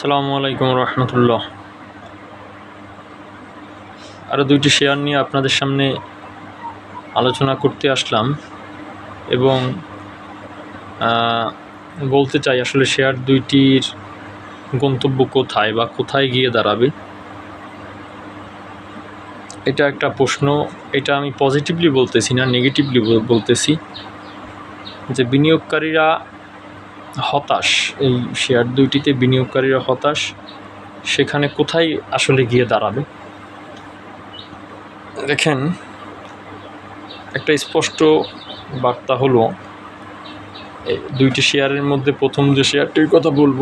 আসসালামু আলাইকুম রহমতুল্লাহ। আরও দুইটি শেয়ার নিয়ে আপনাদের সামনে আলোচনা করতে আসলাম এবং বলতে চাই আসলে শেয়ার দুইটির গন্তব্য কোথায় বা কোথায় গিয়ে দাঁড়াবে। এটা একটা প্রশ্ন, এটা আমি পজিটিভলি বলতেছি না নেগেটিভলি বলতেছি যে বিনিয়োগকারীরা হতাশ। এই শেয়ার দুইটিতে বিনিয়োগকারীরা হতাশ। সেখানে কোথায় আসলে গিয়ে দাঁড়াবে? দেখেন, একটা স্পষ্ট বার্তা হলো দুইটি শেয়ারের মধ্যে প্রথম যে শেয়ারটির কথা বলব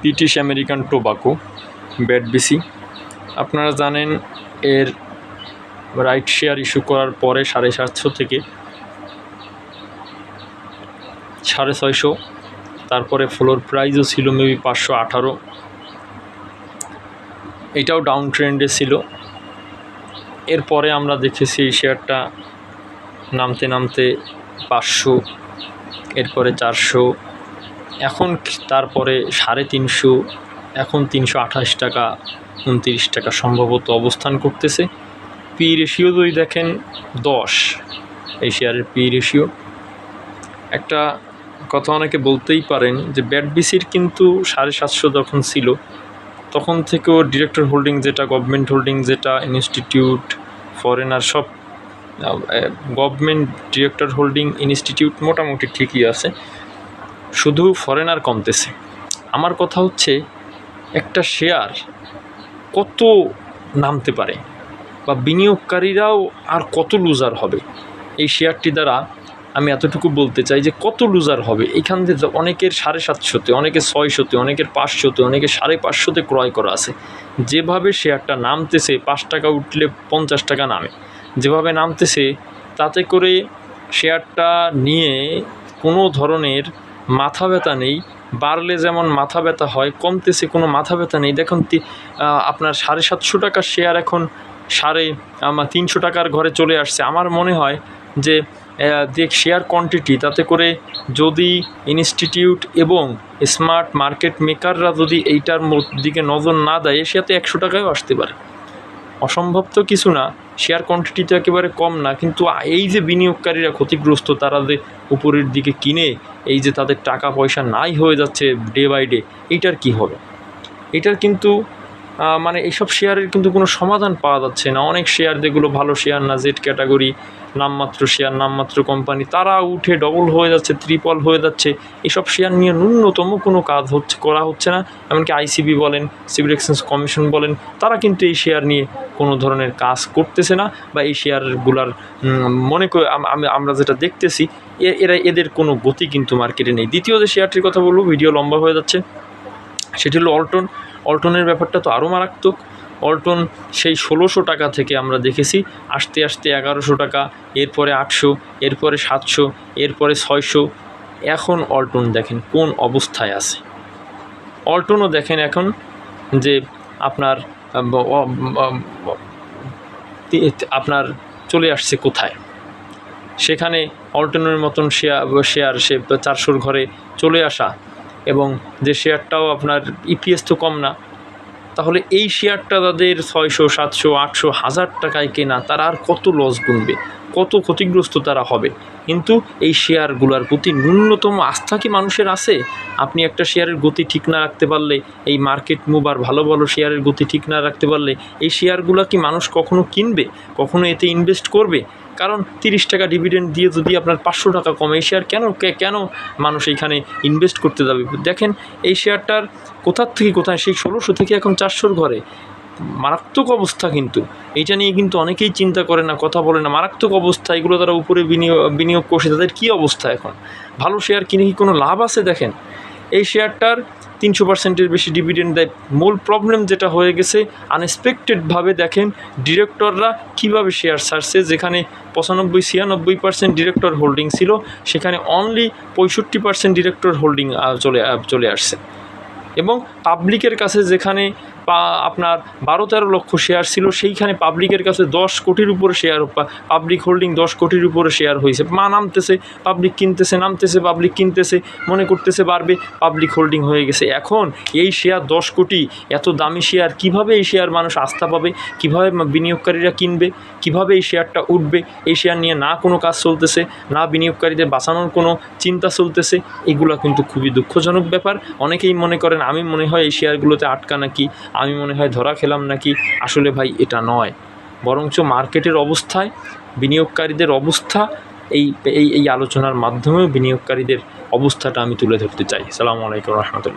British American tobacco BAT BC আপনারা জানেন, এর রাইট শেয়ার ইস্যু করার পরে সাড়ে সাতশো থেকে সাড়ে ছয়শো। তারপরে ফ্লোর প্রাইসও ছিল মেবি পাঁচশো আঠারো। এটাও ডাউন ট্রেন্ডে ছিল। এরপরে আমরা দেখেছি এই শেয়ারটা নামতে নামতে পাঁচশো, এরপরে চারশো, এখন তারপরে সাড়ে তিনশো, এখন তিনশো আঠাশ টাকা, উনতিরিশ টাকা সম্ভবত অবস্থান করতেছে। পি রেশিও যদি দেখেন, দশ, এই শেয়ারের পি রেশিও একটা কথা অনেকে বলতেই পারেন যে ব্যাট বিসির কিন্তু সাড়ে সাতশো যখন ছিল, তখন থেকেও ডিরেক্টর হোল্ডিং যেটা গভর্নমেন্ট হোল্ডিং যেটা ইনস্টিটিউট ফরেনার সব গভর্নমেন্ট ডিরেক্টর হোল্ডিং ইনস্টিটিউট মোটামুটি ঠিকই আছে। শুধু ফরেনার কমতেছে। আমার কথা হচ্ছে একটা শেয়ার কত নামতে পারে বা বিনিয়োগকারীরাও আর কত লুজার হবে? এই শেয়ারটি দ্বারা আমি এতটুকু বলতে চাই যে কত লুজার হবে? এখান থেকে অনেকের সাড়ে সাতশোতে অনেকের ছয়শোতে, অনেকের পাঁচশোতে অনেকের সাড়ে পাঁচশোতে ক্রয় করা আছে। যেভাবে শেয়ারটা নামতেছে, পাঁচ টাকা উঠলে পঞ্চাশ টাকা নামে। যেভাবে নামতেছে, তাতে করে শেয়ারটা নিয়ে কোনো ধরনের মাথা ব্যথা নেই। বাড়লে যেমন মাথা ব্যথা হয়, কমতেছে কোনো মাথা ব্যথা নেই। দেখুন আপনার সাড়ে সাতশো টাকার শেয়ার এখন সাড়ে তিনশো টাকার ঘরে চলে আসছে। আমার মনে হয় যে যে শেয়ার কোয়ান্টিটি তাতে করে যদি ইনস্টিটিউট এবং স্মার্ট মার্কেট মেকাররা যদি এইটার দিকে নজর না দেয় এশিয়াতে একশো টাকায়ও আসতে পারে। অসম্ভব তো কিছু না শেয়ার কোয়ান্টিটি তো একেবারে কম না, কিন্তু এই যে বিনিয়োগকারীরা ক্ষতিগ্রস্ত, তারা যে উপরের দিকে কিনে, এই যে তাদের টাকা পয়সা নাই হয়ে যাচ্ছে ডে বাই ডে এইটার কি হবে? এটার কিন্তু মানে এইসব শেয়ারের কিন্তু কোনো সমাধান পাওয়া যাচ্ছে না। অনেক শেয়ার যেগুলো ভালো শেয়ার না জেড ক্যাটাগরি নামমাত্র শেয়ার নামমাত্র কোম্পানি তারা উঠে ডবল হয়ে যাচ্ছে ত্রিপল হয়ে যাচ্ছে। এসব শেয়ার নিয়ে ন্যূনতম কোনো কাজ হচ্ছে, করা হচ্ছে না। এমনকি আইসিবি বলেন সিভিল এক্সচেঞ্জ কমিশন বলেন, তারা কিন্তু এই শেয়ার নিয়ে কোনো ধরনের কাজ করতেছে না বা এই শেয়ারগুলার মনে করে, আমি আমরা যেটা দেখতেছি এরা, এদের কোনো গতি কিন্তু মার্কেটে নেই। দ্বিতীয় যে শেয়ারটির কথা বলব ভিডিও লম্বা হয়ে যাচ্ছে, সেটি হলো অল্টন অল্টনের ব্যাপারটা তো আরও মারাত্মক। অল্টন সেই ষোলোশো টাকা থেকে আমরা দেখেছি, আস্তে আস্তে এগারোশো টাকা, এরপরে আটশো, এরপরে সাতশো, এরপরে ছয়শো। এখন অল্টন দেখেন কোন অবস্থায় আছে। অল্টনও দেখেন এখন যে আপনার আপনার চলে আসছে কোথায়। সেখানে অল্টনের মতন শেয়ার শেয়ার, সে চারশোর ঘরে চলে আসা এবং যে শেয়ারটাও আপনার ইপিএস তো কম না তাহলে এই শেয়ারটা তাদের ছয়শো, সাতশো, আটশো, হাজার টাকায় কেনা, তারা আর কত লস গুনবে? কত ক্ষতিগ্রস্ত তারা হবে? কিন্তু এই শেয়ারগুলোর প্রতি ন্যূনতম আস্থা কি মানুষের আছে? আপনি একটা শেয়ারের গতি ঠিক না রাখতে পারলে, এই মার্কেট মুভ আর ভালো ভালো শেয়ারের গতি ঠিক না রাখতে পারলে, এই শেয়ারগুলো কি মানুষ কখনো কিনবে? কখনো এতে ইনভেস্ট করবে? কারণ তিরিশ টাকা ডিভিডেন্ড দিয়ে যদি আপনার পাঁচশো টাকা কমে, এই শেয়ার কেন কেন মানুষ এইখানে ইনভেস্ট করতে যাবে? দেখেন, এই শেয়ারটার কোথার থেকে কোথায়? সেই ষোলোশো থেকে এখন চারশোর ঘরে। মারাত্মক অবস্থা কিন্তু। এইটা নিয়ে কিন্তু অনেকেই চিন্তা করে না, কথা বলে না। মারাত্মক অবস্থা, এগুলো তারা উপরে বিনিয়োগ বিনিয়োগ করছে, তাদের কী অবস্থা এখন? ভালো শেয়ার কিনে কি কোনো লাভ আছে দেখেন? এই শেয়ারটার তিনশো পার্সেন্টের বেশি ডিভিডেন্ড দেয়। মূল প্রবলেম যেটা হয়ে গেছে আনএক্সপেক্টেডভাবে দেখেন ডিরেক্টররা কীভাবে শেয়ার ছাড়ছে। যেখানে পঁচানব্বই, ছিয়ানব্বই পার্সেন্ট ডিরেক্টর হোল্ডিং ছিল, সেখানে অনলি পঁয়ষট্টি পার্সেন্ট ডিরেক্টর হোল্ডিং চলে চলে আসছে। এবং পাবলিকের কাছে যেখানে আপনার বারো তেরো লক্ষ শেয়ার ছিল, সেইখানে পাবলিকের কাছে দশ কোটির উপরে শেয়ার পাবলিক হোল্ডিং দশ কোটির উপরে শেয়ার হয়েছে। মা নামতেছে পাবলিক কিনতেছে, নামতেছে পাবলিক কিনতেছে, মনে করতেছে বাড়বে পাবলিক হোল্ডিং হয়ে গেছে। এখন এই শেয়ার দশ কোটি, এত দামি শেয়ার কীভাবে এই শেয়ার মানুষ আস্থা পাবে? কীভাবে বিনিয়োগকারীরা কিনবে? কীভাবে এই শেয়ারটা উঠবে? এই শেয়ার নিয়ে না কোনো কাজ চলতেছে, না বিনিয়োগকারীদের বাঁচানোর কোনো চিন্তা চলতেছে, এগুলো কিন্তু খুবই দুঃখজনক ব্যাপার। অনেকেই মনে করেন, আমি মনে হয় এই শেয়ারগুলোতে আটকা নাকি? আমি মনে হয় ধরা খেলাম নাকি? আসলে ভাই, এটা নয়। বরঞ্চ মার্কেটের অবস্থায় বিনিয়োগকারীদের অবস্থা, এই এই এই আলোচনার মাধ্যমেও বিনিয়োগকারীদের অবস্থাটা আমি তুলে ধরতে চাই। সালামু আলাইকুম রহমতুল্লাহ।